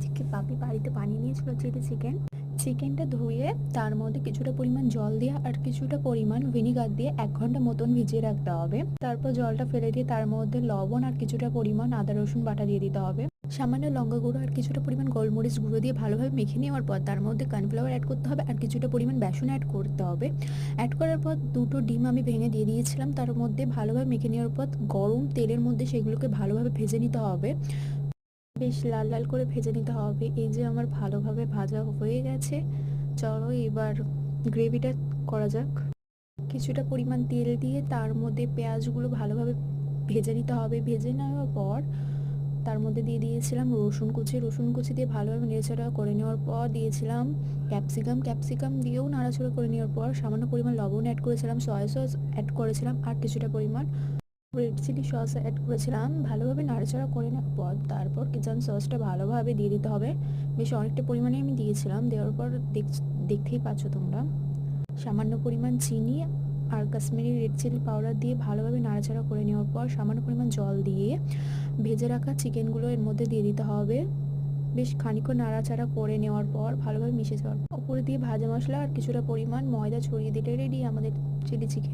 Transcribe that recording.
আজকে পাপি বাড়িতে বানিয়ে নিয়েছিল চিলি চিকেন চিকেনটা ধুয়ে তার মধ্যে কিছুটা পরিমাণ জল দিয়ে আর কিছুটা পরিমাণ ভিনিগার দিয়ে এক ঘণ্টা মতন ভিজিয়ে রাখতে হবে। তারপর জলটা ফেলে দিয়ে তার মধ্যে লবণ আর কিছুটা পরিমাণ আদা রসুন বাটা দিয়ে দিতে হবে। সামান্য লঙ্কা গুঁড়ো আর কিছুটা পরিমাণ গোলমরিচ গুঁড়ো দিয়ে ভালোভাবে মেখে নেওয়ার পর তার মধ্যে কর্নফ্লাওয়ার অ্যাড করতে হবে আর কিছুটা পরিমাণ বেসন অ্যাড করতে হবে। অ্যাড করার পর দুটো ডিম আমি ভেঙে দিয়ে দিয়েছিলাম। তার মধ্যে ভালোভাবে মেখে নেওয়ার পর গরম তেলের মধ্যে সেগুলোকে ভালোভাবে ভেজে নিতে হবে। বেশ লাল লাল করে ভেজে নিতে হবে। এই যে আমার ভালোভাবে ভাজা হয়ে গেছে। চলো এবার গ্রেভিটা করা যাক। কিছুটা পরিমাণ তেল দিয়ে তার মধ্যে পেঁয়াজগুলো ভালোভাবে ভেজে নিতে হবে। ভেজে নেওয়ার পর তার মধ্যে দিয়ে দিয়েছিলাম রসুন কুচি। রসুন কুচি দিয়ে ভালোভাবে নেড়াচাড়া করে নেওয়ার পর দিয়েছিলাম ক্যাপসিকাম। ক্যাপসিকাম দিয়েও নাড়াচড়া করে নেওয়ার পর সামান্য পরিমাণ লবণ অ্যাড করেছিলাম। সয়া সস অ্যাড করেছিলাম আর কিছুটা পরিমাণ রেড চিলি সস অ্যাড করেছিলাম। ভালোভাবে নাড়াচাড়া করে নেওয়ার পর তারপর কিচেন সসটা ভালোভাবে দিয়ে দিতে হবে। বেশ অনেকটা পরিমাণে আমি দিয়েছিলাম। দেওয়ার পর দেখতেই পাচ্ছ তোমরা। সামান্য পরিমাণ চিনি আর কাশ্মীরি রেড চিলি পাউডার দিয়ে ভালোভাবে নাড়াচাড়া করে নেওয়ার পর সামান্য পরিমাণ জল দিয়ে ভেজে রাখা চিকেনগুলো এর মধ্যে দিয়ে দিতে হবে। বেশ খানিকক্ষণ নাড়াচাড়া করে নেওয়ার পর ভালোভাবে মিশে যাওয়ার পর ওপরে দিয়ে ভাজা মশলা আর কিছুটা পরিমাণ ময়দা ছড়িয়ে দিতে রেডি আমাদের চিলি চিকেন